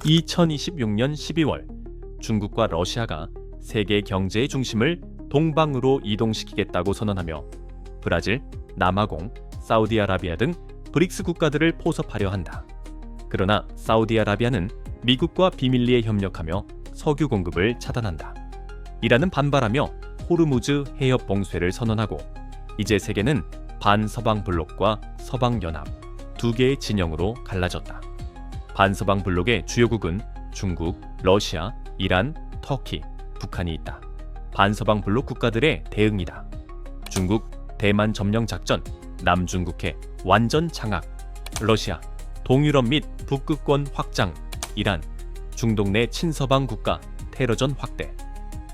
2026년 12월 중국과 러시아가 세계 경제의 중심을 동방으로 이동시키겠다고 선언하며 브라질, 남아공, 사우디아라비아 등 브릭스 국가들을 포섭하려 한다. 그러나 사우디아라비아는 미국과 비밀리에 협력하며 석유 공급을 차단한다. 이라는 반발하며 호르무즈 해협 봉쇄를 선언하고 이제 세계는 반서방 블록과 서방 연합 두 개의 진영으로 갈라졌다. 반서방 블록의 주요국은 중국, 러시아, 이란, 터키, 북한이 있다. 반서방 블록 국가들의 대응이다. 중국 대만 점령 작전, 남중국해 완전 장악, 러시아 동유럽 및 북극권 확장, 이란 중동 내 친서방 국가 테러전 확대,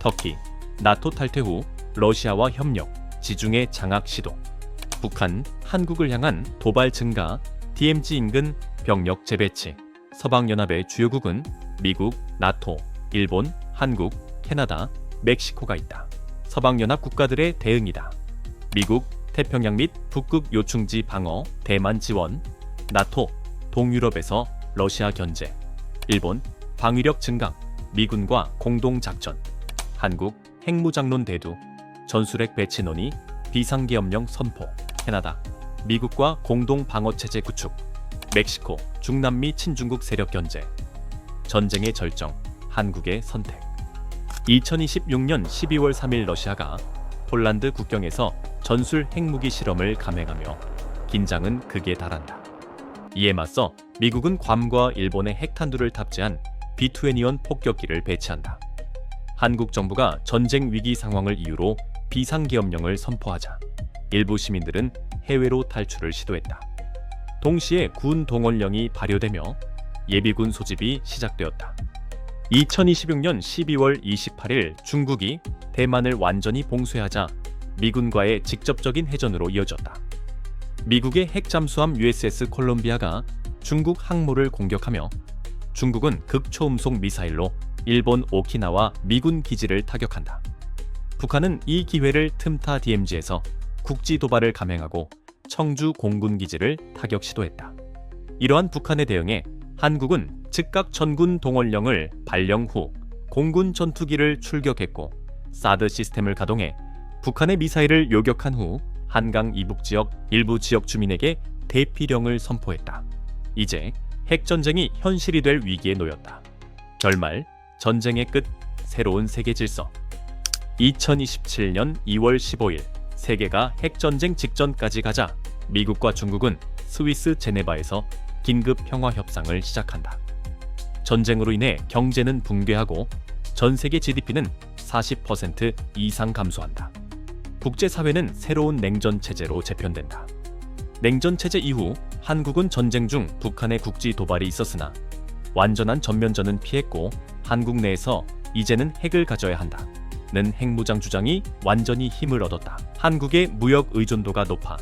터키 나토 탈퇴 후 러시아와 협력, 지중해 장악 시도, 북한 한국을 향한 도발 증가, DMZ 인근 병력 재배치, 서방연합의 주요국은 미국, 나토, 일본, 한국, 캐나다, 멕시코가 있다. 서방연합 국가들의 대응이다. 미국, 태평양 및 북극 요충지 방어, 대만 지원, 나토, 동유럽에서 러시아 견제, 일본, 방위력 증강, 미군과 공동 작전, 한국, 핵무장론 대두, 전술핵 배치 논의, 비상계엄령 선포, 캐나다, 미국과 공동 방어 체제 구축, 멕시코, 중남미 친중국 세력 견제, 전쟁의 절정, 한국의 선택. 2026년 12월 3일 러시아가 폴란드 국경에서 전술 핵무기 실험을 감행하며 긴장은 극에 달한다. 이에 맞서 미국은 괌과 일본의 핵탄두를 탑재한 B-21 폭격기를 배치한다. 한국 정부가 전쟁 위기 상황을 이유로 비상계엄령을 선포하자 일부 시민들은 해외로 탈출을 시도했다. 동시에 군 동원령이 발효되며 예비군 소집이 시작되었다. 2026년 12월 28일 중국이 대만을 완전히 봉쇄하자 미군과의 직접적인 해전으로 이어졌다. 미국의 핵잠수함 USS 콜롬비아가 중국 항모를 공격하며 중국은 극초음속 미사일로 일본 오키나와 미군 기지를 타격한다. 북한은 이 기회를 틈타 DMZ에서 국지 도발을 감행하고 청주 공군 기지를 타격 시도했다. 이러한 북한의 대응에 한국은 즉각 전군 동원령을 발령 후 공군 전투기를 출격했고 사드 시스템을 가동해 북한의 미사일을 요격한 후 한강 이북 지역 일부 지역 주민에게 대피령을 선포했다. 이제 핵전쟁이 현실이 될 위기에 놓였다. 결말, 전쟁의 끝, 새로운 세계 질서. 2027년 2월 15일 세계가 핵전쟁 직전까지 가자 미국과 중국은 스위스 제네바에서 긴급 평화 협상을 시작한다. 전쟁으로 인해 경제는 붕괴하고 전 세계 GDP는 40% 이상 감소한다. 국제사회는 새로운 냉전 체제로 재편된다. 냉전 체제 이후 한국은 전쟁 중 북한의 국지 도발이 있었으나 완전한 전면전은 피했고 한국 내에서 이제는 핵을 가져야 한다. 는 핵무장 주장이 완전히 힘을 얻었다. 한국의 무역 의존도가 높아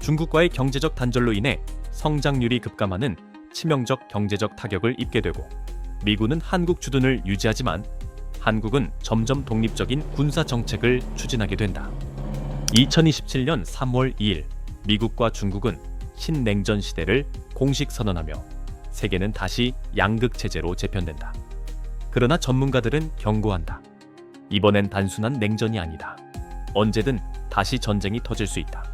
중국과의 경제적 단절로 인해 성장률이 급감하는 치명적 경제적 타격을 입게 되고 미군은 한국 주둔을 유지하지만 한국은 점점 독립적인 군사 정책을 추진하게 된다. 2027년 3월 2일 미국과 중국은 신냉전 시대를 공식 선언하며 세계는 다시 양극 체제로 재편된다. 그러나 전문가들은 경고한다. 이번엔 단순한 냉전이 아니다. 언제든 다시 전쟁이 터질 수 있다.